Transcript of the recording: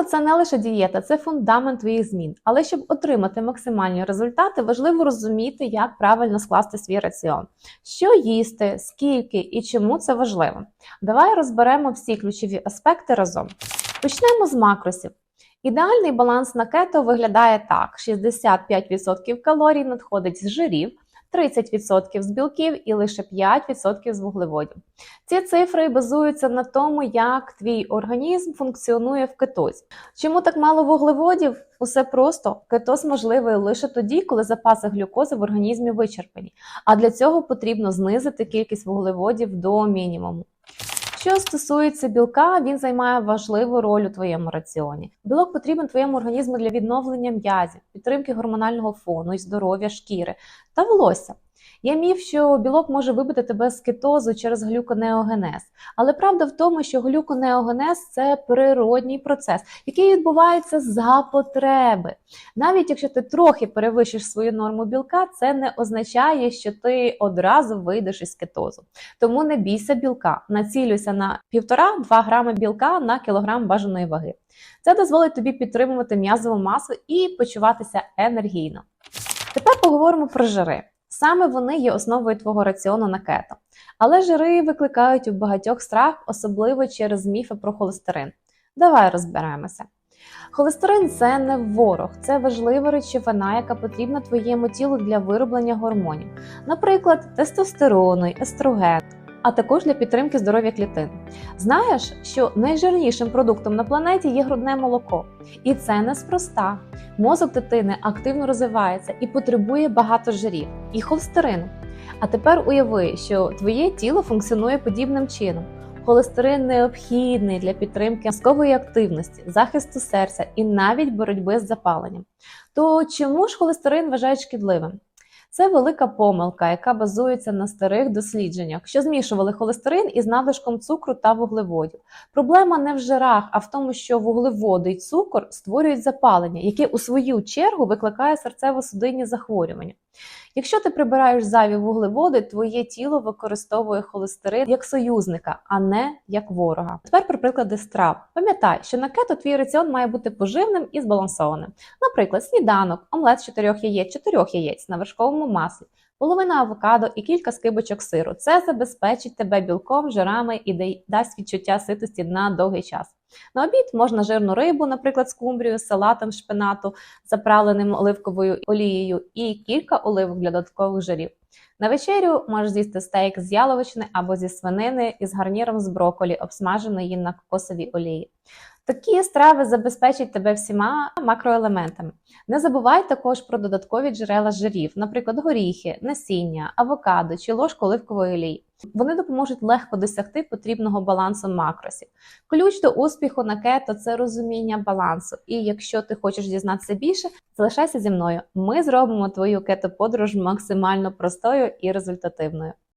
Кето це не лише дієта, це фундамент твоїх змін. Але щоб отримати максимальні результати, важливо розуміти, як правильно скласти свій раціон, що їсти, скільки і чому це важливо. Давай розберемо всі ключові аспекти разом. Почнемо з макросів. Ідеальний баланс на кето виглядає так: 65% калорій надходить з жирів, 30% з білків і лише 5% з вуглеводів. Ці цифри базуються на тому, як твій організм функціонує в кетозі. Чому так мало вуглеводів? Усе просто кетоз можливий лише тоді, коли запаси глюкози в організмі вичерпані. А для цього потрібно знизити кількість вуглеводів до мінімуму. Що стосується білка, він займає важливу роль у твоєму раціоні. Білок потрібен твоєму організму для відновлення м'язів, підтримки гормонального фону і здоров'я шкіри та волосся. Є міф, що білок може вибити тебе з кетозу через глюконеогенез. Але правда в тому, що глюконеогенез це природній процес, який відбувається за потреби. Навіть якщо ти трохи перевищиш свою норму білка, це не означає, що ти одразу вийдеш із кетозу. Тому не бійся білка, націлюйся на 1,5-2 грами білка на кілограм бажаної ваги. Це дозволить тобі підтримувати м'язову масу і почуватися енергійно. Тепер поговоримо про жири. Саме вони є основою твого раціону на кето. Але жири викликають у багатьох страх, особливо через міфи про холестерин. Давай розберемося. Холестерин це не ворог, це важлива речовина, яка потрібна твоєму тілу для вироблення гормонів, наприклад, тестостерону, естроген, а також для підтримки здоров'я клітин. Знаєш, що найжирнішим продуктом на планеті є грудне молоко, і це неспроста. Мозок дитини активно розвивається і потребує багато жирів і холестерину. А тепер уяви, що твоє тіло функціонує подібним чином. Холестерин необхідний для підтримки мозкової активності, захисту серця і навіть боротьби з запаленням. То чому ж холестерин вважають шкідливим? Це велика помилка, яка базується на старих дослідженнях, що змішували холестерин із надлишком цукру та вуглеводів. Проблема не в жирах, а в тому, що вуглеводи і цукор створюють запалення, яке у свою чергу викликає серцево-судинні захворювання. Якщо ти прибираєш зайві вуглеводи, твоє тіло використовує холестерин як союзника, а не як ворога. Тепер про приклади страв. Пам'ятай, що на кето твій раціон має бути поживним і збалансованим. Наприклад, сніданок, омлет з 4 яєць, 4 яєць на вершковому маслі, половина авокадо і кілька скибочок сиру. Це забезпечить тебе білком, жирами і дасть відчуття ситості на довгий час. На обід можна жирну рибу, наприклад, скумбрію, салатом шпинату, заправленим оливковою олією, і кілька оливок для додаткових жирів. На вечерю можеш з'їсти стейк з яловичини або зі свинини із гарніром з броколі, обсмаженої на кокосовій олії. Такі страви забезпечать тебе всіма макроелементами. Не забувай також про додаткові джерела жирів, наприклад, горіхи, насіння, авокадо чи ложку оливкової олії. Вони допоможуть легко досягти потрібного балансу макросів. Ключ до успіху на кето це розуміння балансу. І якщо ти хочеш дізнатися більше, залишайся зі мною. Ми зробимо твою кето-подорож максимально простою і результативною.